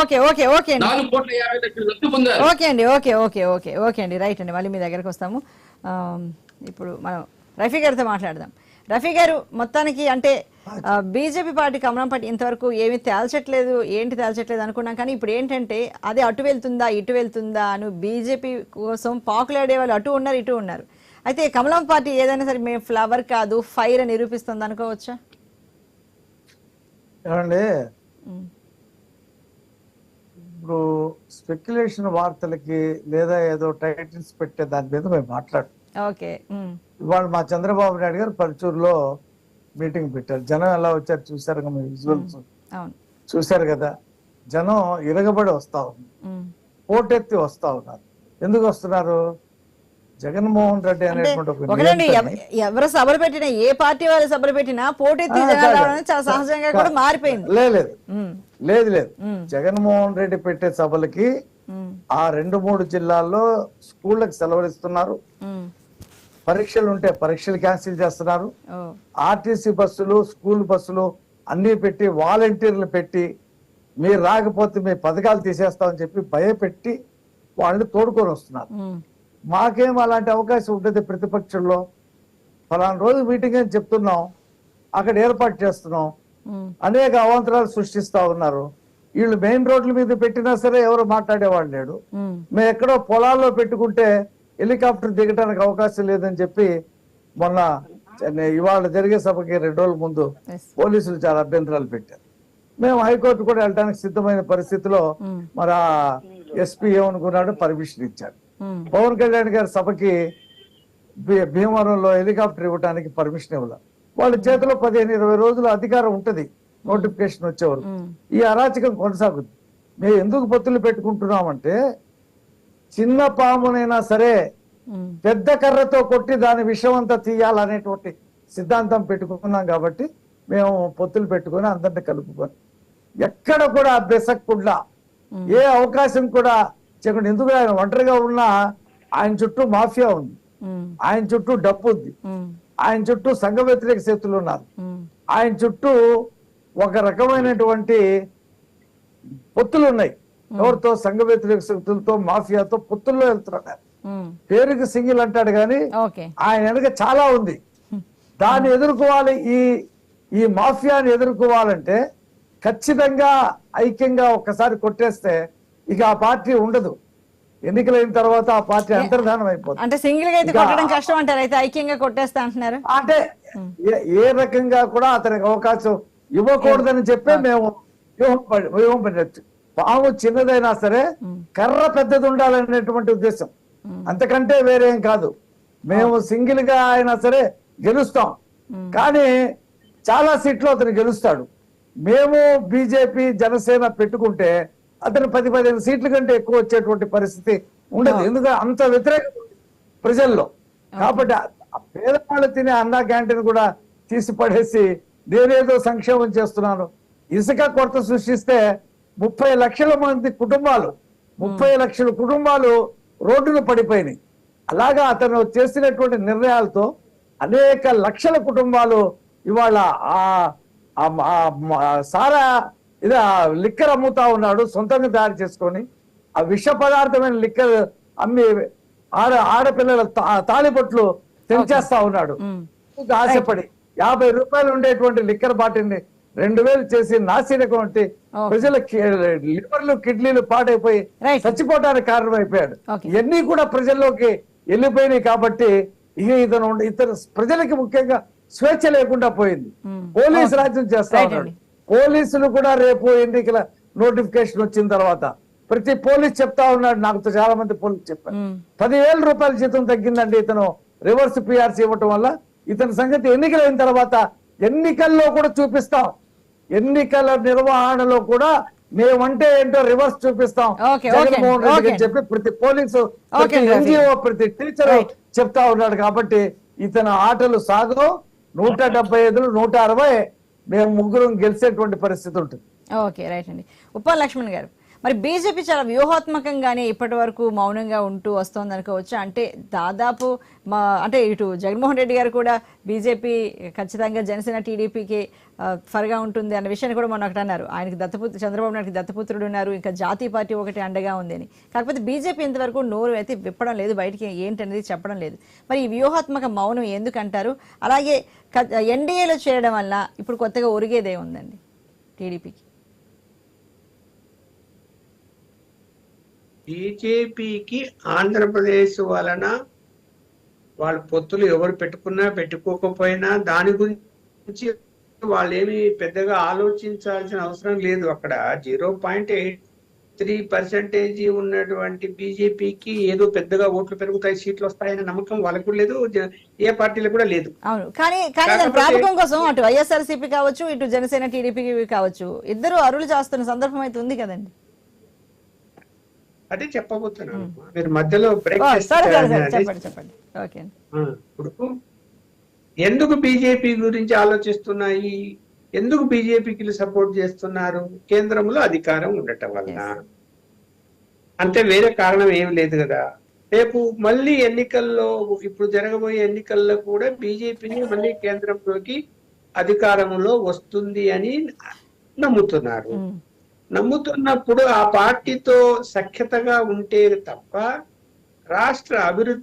Okay okay okay అండి. Okay అండి okay okay okay okay అండి. రైట్ అండి మళ్ళీ మీ దగ్గరకు వస్తాము. ఇప్పుడు మనం రఫీ గారితో మాట్లాడదాం. రఫీ గారు మొత్తానికి అంటే బీజేపీ పార్టీ కమలం పార్టీ ఇంతవరకు ఏమీ తేల్చట్లేదు ఏంటి తేల్చట్లేదు అనుకున్నాం కానీ ఇప్పుడు ఏంటంటే అది అటు వెళ్తుందా ఇటు వెళ్తుందా అని బీజేపీ కోసం పాకులాడే వాళ్ళు అటు ఉన్నారు ఇటు ఉన్నారు. అయితే కమలం పార్టీ ఏదైనా సరే మేము ఫ్లవర్ కాదు ఫైర్ అని నిరూపిస్తుంది అనుకోవచ్చా? ఇప్పుడు స్పెక్యులేషన్ వార్తలకి లేదా ఏదో టైటిల్స్ పెట్టే దాని మీద మేము మాట్లాడు ఓకే ఇవాళ మా చంద్రబాబు నాయుడు గారు పరుచూరులో మీటింగ్ పెట్టారు. జనం ఎలా వచ్చారు చూసారు కదా విజువల్స్ చూశారు కదా జనం ఇరగబడి వస్తా ఉంది. పోటెత్తి వస్తా ఉన్నారు. ఎందుకు వస్తున్నారు? జగన్మోహన్ రెడ్డి అనేటువంటి ఎవరు సభలు పెట్టినా ఏ పార్టీ వాళ్ళు సభలు పెట్టినా పోటెత్తి చాలా సహజంగా కూడా మారిపోయింది. లేదు లేదు లేదు. జగన్మోహన్ రెడ్డి పెట్టే సభలకి ఆ రెండు మూడు జిల్లాల్లో స్కూళ్ళకి సెలవులు ఇస్తున్నారు. పరీక్షలు ఉంటే పరీక్షలు క్యాన్సిల్ చేస్తున్నారు. ఆర్టీసీ బస్సులు స్కూల్ బస్సులు అన్ని పెట్టి వాలంటీర్లు పెట్టి మీరు రాకపోతే మీ పథకాలు తీసేస్తామని చెప్పి భయపెట్టి వాళ్ళని తోడుకొని వస్తున్నారు. మాకేం అలాంటి అవకాశం ఉంటుంది ప్రతిపక్షంలో. ఫలానా రోజు మీటింగ్ అని చెప్తున్నాం. అక్కడ ఏర్పాటు చేస్తున్నాం. అనేక అవాంతరాలు సృష్టిస్తా ఉన్నారు. వీళ్ళు మెయిన్ రోడ్ల మీద పెట్టినా సరే ఎవరు మాట్లాడేవాడు లేడు. మేము. ఎక్కడో పొలాల్లో పెట్టుకుంటే హెలికాప్టర్ దిగడానికి అవకాశం లేదని చెప్పి మొన్న ఇవాళ జరిగే సభకి రెండు రోజుల ముందు. పోలీసులు చాలా అభ్యంతరాలు పెట్టారు. మేము హైకోర్టు కూడా వెళ్ళడానికి సిద్ధమైన పరిస్థితిలో మరి ఆ ఎస్పీ ఏమనుకున్నాడు పర్మిషన్ ఇచ్చాడు పవన్ కళ్యాణ్ గారి సభకి భీమవరంలో హెలికాప్టర్ ఇవ్వడానికి పర్మిషన్ ఇవ్వాలి వాళ్ళ చేతిలో పదిహేను ఇరవై రోజుల అధికారం ఉంటది. నోటిఫికేషన్ వచ్చేవారు ఈ అరాచకం కొనసాగుతుంది మేము ఎందుకు పొత్తులు పెట్టుకుంటున్నామంటే చిన్న పామునైనా సరే పెద్ద కర్రతో కొట్టి దాని విషయం అంతా తీయాలనేటువంటి సిద్ధాంతం పెట్టుకున్నాం కాబట్టి మేము పొత్తులు పెట్టుకొని అందరిని కలుపుకొని. ఎక్కడ కూడా బెసక్కుండా ఏ అవకాశం కూడా చేయకుండా. ఎందుకు ఆయన ఒంటరిగా ఉన్నా ఆయన చుట్టూ మాఫియా ఉంది. ఆయన చుట్టూ డబ్బు ఉంది. ఆయన చుట్టూ సంఘ వ్యతిరేక శక్తులు ఉన్నారు. ఆయన చుట్టూ ఒక రకమైనటువంటి పొత్తులు ఉన్నాయి. ఎవరితో? సంఘ వ్యతిరేక శక్తులతో మాఫియాతో పొత్తుల్లో వెళ్తున్నారు. పేరుకి సింగిల్ అంటాడు కానీ ఆయన వెనక చాలా ఉంది. దాన్ని ఎదుర్కోవాలి. ఈ ఈ మాఫియాని ఎదుర్కోవాలంటే ఖచ్చితంగా ఐక్యంగా ఒక్కసారి కొట్టేస్తే ఇక ఆ పార్టీ ఉండదు. ఎన్నికలైన తర్వాత ఆ పార్టీ అంతర్ధానం అయిపోతుంది. అంటే సింగిల్గా అయితే కొట్టడం కష్టం అంటారు అయితే ఐక్యంగా కొట్టేస్తా అంటున్నారు? అంటే ఏ- రకంగా కూడా అతనికి అవకాశం ఇవ్వకూడదని చెప్పే మేము వ్యూహం వ్యూహం పెట్టచ్చు. పాము చిన్నదైనా సరే కర్ర పెద్దది ఉండాలనేటువంటి ఉద్దేశం అంతకంటే వేరేం కాదు. మేము సింగిల్గా అయినా సరే గెలుస్తాం. కానీ చాలా సీట్లు అతను గెలుస్తాడు. మేము బీజేపీ జనసేన పెట్టుకుంటే అతను పది పదిహేను సీట్ల కంటే ఎక్కువ వచ్చేటువంటి పరిస్థితి ఉండదు. ఎందుకంటే అంత వ్యతిరేకత ఉంది ప్రజల్లో. కాబట్టి పేదవాళ్ళు తినే అన్నా క్యాంటీన్ కూడా తీసి పడేసి నేనేదో సంక్షేమం చేస్తున్నాను. ఇసుక కొరత సృష్టిస్తే ముప్పై లక్షల మంది కుటుంబాలు ముప్పై లక్షల కుటుంబాలు రోడ్డున పడిపోయినాయి. అలాగా అతను చేసినటువంటి నిర్ణయాలతో అనేక లక్షల కుటుంబాలు ఇవాళ ఆ సారా ఇది ఆ లిక్కర్ అమ్ముతా ఉన్నాడు సొంతంగా తయారు చేసుకొని ఆ విష పదార్థమైన లిక్కర్ అమ్మి ఆడ ఆడపిల్లల తా- తాళిబొట్లు తెంచేస్తా ఉన్నాడు ఆశపడి యాభై రూపాయలు ఉండేటువంటి లిక్కర్ బాటిల్ని రెండు వేలు చేసి నాసినటువంటి. ప్రజల లివర్లు కిడ్నీలు పాడైపోయి. చచ్చిపోవడానికి కారణమైపోయాడు Okay. ఇవన్నీ కూడా ప్రజల్లోకి వెళ్ళిపోయినాయి కాబట్టి ఇక ఇతను ఇతను ప్రజలకి ముఖ్యంగా స్వేచ్ఛ లేకుండా పోయింది. పోలీసు రాజ్యం చేస్తా ఉన్నాడు. పోలీసులు కూడా రేపు ఎన్నికల నోటిఫికేషన్ వచ్చిన తర్వాత ప్రతి పోలీస్ చెప్తా ఉన్నాడు. నాకు చాలా మంది పోలీసు చెప్పారు. పదివేల రూపాయల జీతం తగ్గిందండి ఇతను. రివర్స్ పిఆర్సీ ఇవ్వటం వల్ల ఇతని సంగతి ఎన్నికలైన తర్వాత ఎన్నికల్లో కూడా చూపిస్తాం. ఎన్నికల నిర్వహణలో కూడా మేమంటే ఏంటో రివర్స్ చూపిస్తాం. జగన్మోహన్ రెడ్డి చెప్పి ప్రతి పోలీసు ప్రతి. ఎన్జిఓ ప్రతి టీచర్. చెప్తా ఉన్నాడు. కాబట్టి ఇతను ఆటలు సాగు నూట డెబ్బై ఐదులు నూట అరవై మేము ముగ్గురం గెలిచేటువంటి పరిస్థితి ఉంటుంది. ఓకే రైట్ అండి. ఉప్పా లక్ష్మణ్ గారు మరి బీజేపీ చాలా వ్యూహాత్మకంగానే ఇప్పటి వరకు మౌనంగా ఉంటూ వస్తోంది అనుకోవచ్చు? అంటే దాదాపు మా అంటే ఇటు జగన్మోహన్ రెడ్డి గారు కూడా బీజేపీ ఖచ్చితంగా జనసేన టీడీపీకి త్వరగా ఉంటుంది అన్న విషయాన్ని కూడా మొన్న ఒకటి అన్నారు. ఆయనకి దత్తపుత్ర చంద్రబాబు నాయుడికి దత్తపుత్రుడు ఉన్నారు. ఇంకా జాతీయ పార్టీ ఒకటి అండగా ఉంది అని. కాకపోతే బీజేపీ ఇంతవరకు నోరు అయితే విప్పడం లేదు బయటికి ఏంటనేది చెప్పడం లేదు. మరి ఈ వ్యూహాత్మక మౌనం ఎందుకంటారు? అలాగే ఎన్డీఏలో చేరడం వల్ల ఇప్పుడు కొత్తగా ఒరిగేదే ఉందండి టీడీపీకి. బీజేపీకి ఆంధ్రప్రదేశ్ వలన వాళ్ళ పొత్తులు ఎవరు పెట్టుకున్నా పెట్టుకోకపోయినా దాని గురించి వాళ్ళు ఏమి పెద్దగా ఆలోచించాల్సిన అవసరం లేదు అక్కడ. Zero point eight three percentage ఉన్నటువంటి బీజేపీకి ఏదో పెద్దగా ఓట్లు పెరుగుతాయి సీట్లు వస్తాయనే నమ్మకం వాళ్ళకు లేదు ఏ పార్టీలకు కూడా లేదు. అవును. కానీ కానీ దాని కాకపోతే- ప్రాపకం కోసం అటు వైఎస్ఆర్సీపీ కావచ్చు ఇటు జనసేన టీడీపీకి కావచ్చు ఇద్దరు అరులు చేస్తున్న సందర్భం అయితే ఉంది కదండి. అదే చెప్పబోతున్నాను. మీరు మధ్యలో బ్రేక్ చెప్పండి ఇప్పుడు ఎందుకు బీజేపీ గురించి ఆలోచిస్తున్నాయి? ఎందుకు బీజేపీకి సపోర్ట్ చేస్తున్నారు? కేంద్రంలో అధికారం ఉండటం వలన. అంతే వేరే కారణం ఏం లేదు కదా. రేపు మళ్ళీ ఎన్నికల్లో ఇప్పుడు జరగబోయే ఎన్నికల్లో కూడా బీజేపీని మళ్ళీ కేంద్రంలోకి అధికారంలో వస్తుంది అని నమ్ముతున్నారు. నమ్ముతున్నప్పుడు ఆ పార్టీతో సఖ్యతగా ఉంటే తప్ప రాష్ట్ర అభివృద్ధి